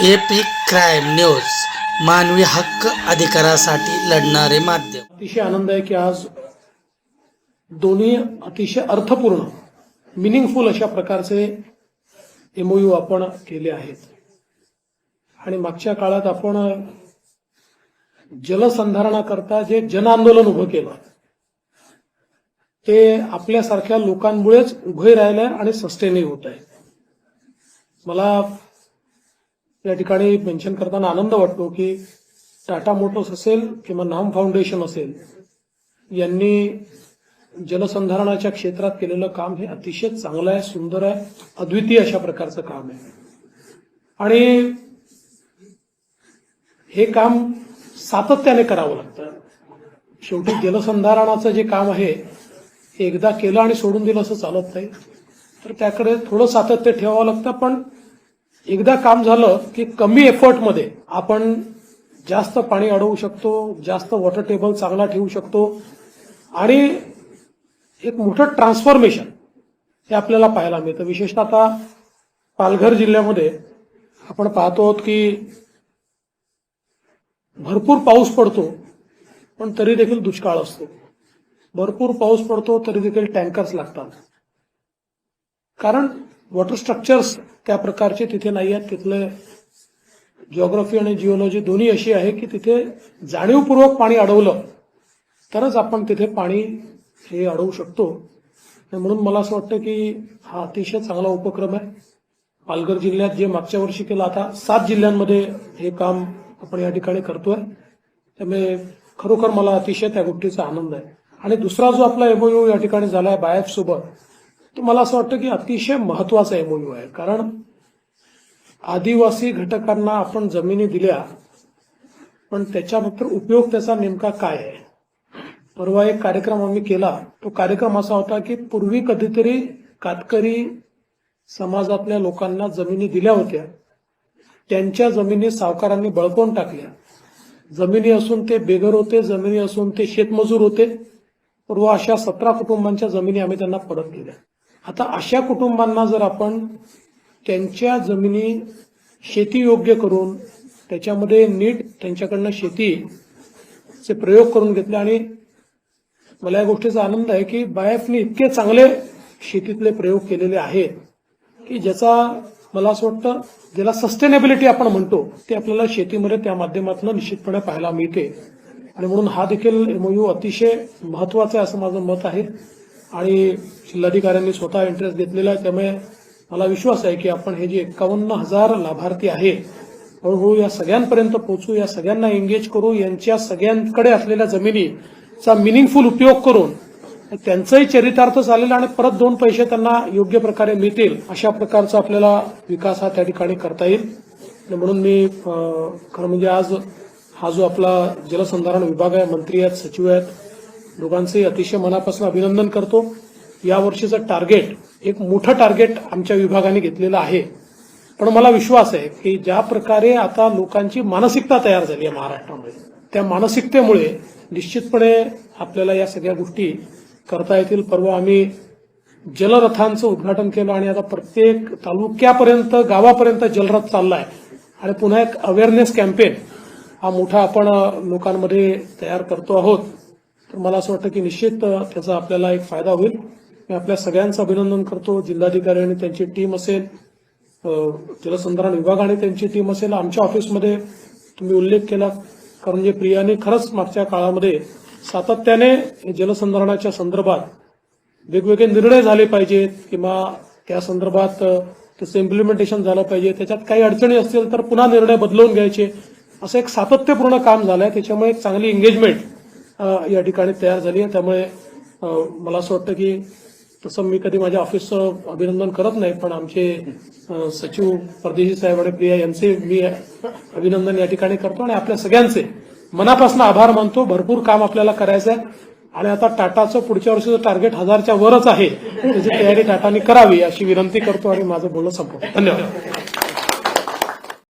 Epic crime news मानवी हक्क अधिकारासाठी लढणारे माध्यम. अतिशय आनंद आहे की आज दोन्ही अतिशय अर्थपूर्ण मिनिंगफुल अशा प्रकारचे एमओयू आपण केले आहेत. आणि मागच्या काळात आपण जलसंधारणाकरता जे जन आंदोलन उभं केलं ते आपल्यासारख्या लोकांमुळेच उभे राहिलंय आणि सस्टेनही होत आहे मला या ठिकाणी मेन्शन करताना आनंद वाटतो की टाटा मोटर्स असेल किंवा नाम फाउंडेशन असेल यांनी जलसंधारणाच्या क्षेत्रात केलेलं काम हे अतिशय चांगलं आहे सुंदर आहे अद्वितीय अशा प्रकारचं काम आहे. आणि हे काम सातत्याने करावं लागतं. शेवटी जलसंधारणाचं जे काम आहे हे एकदा केलं आणि सोडून दिलं असं चालत नाही. तर त्याकडे थोडं सातत्य ठेवावं लागतं पण एकदा काम झालं की कमी एफर्टमध्ये आपण जास्त पाणी अडवू शकतो जास्त वॉटर टेबल चांगला ठेवू शकतो आणि एक मोठं ट्रान्सफॉर्मेशन हे आपल्याला पाहायला मिळतं. विशेषतः आता पालघर जिल्ह्यामध्ये आपण पाहतो आहोत की भरपूर पाऊस पडतो पण तरी देखील दुष्काळ असतो. भरपूर पाऊस पडतो तरी देखील टँकर्स लागतात. कारण वॉटर स्ट्रक्चर्स त्या प्रकारचे तिथे नाही आहेत. तिथले जिओग्राफी आणि जिओलॉजी दोन्ही अशी आहे की तिथे जाणीवपूर्वक पाणी अडवलं तरच आपण तिथे पाणी हे अडवू शकतो. म्हणून मला असं वाटतं की हा अतिशय चांगला उपक्रम आहे. पालघर जिल्ह्यात जे मागच्या वर्षी केलं आता सात जिल्ह्यांमध्ये हे काम आपण या ठिकाणी करतोय. त्यामुळे खरोखर मला अतिशय त्या गोष्टीचा आनंद आहे. आणि दुसरा जो आपला एमओयू या ठिकाणी झाला आहे बायफ सोबत तो मला असं वाटतं की अतिशय महत्त्वाचा एमओयू आहे. कारण आदिवासी घटकांना आपण जमिनी दिल्या पण त्याच्यानंतर उपयोग त्याचा नेमका काय आहे? परवा एक कार्यक्रम आम्ही केला. तो कार्यक्रम असा होता की पूर्वी कधीतरी कातकरी समाजातल्या लोकांना जमिनी दिल्या होत्या. त्यांच्या जमिनी सावकारांनी बळकवून टाकल्या. जमिनी असून ते बेघर होते जमिनी असून ते शेतमजूर होते. पूर्व अशा सतरा कुटुंबांच्या जमिनी आम्ही त्यांना परत केल्या आता अशा कुटुंबांना जर आपण त्यांच्या जमिनी शेती योग्य करून त्याच्यामध्ये नीट त्यांच्याकडनं शेतीचे प्रयोग करून घेतले आणि मला या गोष्टीचा आनंद आहे की बायफने इतके चांगले शेतीतले प्रयोग केलेले आहेत की ज्याचा मला असं वाटतं ज्याला सस्टेनेबिलिटी आपण म्हणतो ते आपल्याला शेतीमध्ये त्या माध्यमातून निश्चितपणे पाहायला मिळते. आणि म्हणून हा देखील एमओयू अतिशय महत्त्वाचा आहे असं माझं मत आहे. आणि जिल्हाधिकाऱ्यांनी स्वतः इंटरेस्ट घेतलेला आहे. त्यामुळे मला विश्वास आहे की आपण हे जे एकावन्न हजार लाभार्थी आहेत हळूहळू या सगळ्यांपर्यंत पोहोचू या सगळ्यांना एंगेज करू यांच्या सगळ्यांकडे असलेल्या जमिनीचा मिनिंगफुल उपयोग करून त्यांचंही चरितार्थ चालेल आणि परत दोन पैसे त्यांना योग्य प्रकारे मिळतील अशा प्रकारचा आपल्याला विकास हा त्या ठिकाणी करता येईल. म्हणून मी खरं म्हणजे आज हा जो आपला जलसंधारण विभाग आहे मंत्री आहेत सचिव आहेत दोघांचंही अतिशय मनापासून अभिनंदन करतो. यावर्षीचं टार्गेट एक मोठं टार्गेट आमच्या विभागाने घेतलेलं आहे. पण मला विश्वास आहे की ज्या प्रकारे आता लोकांची मानसिकता तयार झाली आहे महाराष्ट्रामध्ये त्या मानसिकतेमुळे निश्चितपणे आपल्याला या सगळ्या गोष्टी करता येतील. परवा आम्ही जलरथांचं उद्घाटन केलं आणि आता प्रत्येक तालुक्यापर्यंत गावापर्यंत जलरथ चाललाय. आणि पुन्हा एक अवेअरनेस कॅम्पेन हा मोठा आपण लोकांमध्ये तयार करतो आहोत. तर मला असं वाटतं की निश्चित त्याचा आपल्याला एक फायदा होईल. मी आपल्या सगळ्यांचं अभिनंदन करतो. जिल्हाधिकारी आणि त्यांची टीम असेल जलसंधारण विभाग आणि त्यांची टीम असेल आमच्या ऑफिसमध्ये तुम्ही उल्लेख केला. कारण जे प्रियाने खरंच मागच्या काळामध्ये सातत्याने जलसंधारणाच्या संदर्भात वेगवेगळे निर्णय झाले पाहिजेत किंवा त्या संदर्भात त्याचं इम्प्लिमेंटेशन झालं पाहिजे. त्याच्यात काही अडचणी असतील तर पुन्हा निर्णय बदलवून घ्यायचे. असं एक सातत्यपूर्ण काम झालंय. त्याच्यामुळे एक चांगली एंगेजमेंट या ठिकाणी तयार झाली आहे. त्यामुळे मला असं वाटतं की तसं मी कधी माझ्या ऑफिसचं अभिनंदन करत नाही पण आमचे सचिव परदेशी साहेब आणि प्रिया यांचे मी अभिनंदन या ठिकाणी करतो आणि आपल्या सगळ्यांचे मनापासून आभार मानतो. भरपूर काम आपल्याला करायचं आहे. आणि आता टाटाचं पुढच्या वर्षीचं टार्गेट हजारच्या वरच आहे. त्याची तयारी टाटाने करावी अशी विनंती करतो आणि माझं बोलणं संपवतो. धन्यवाद.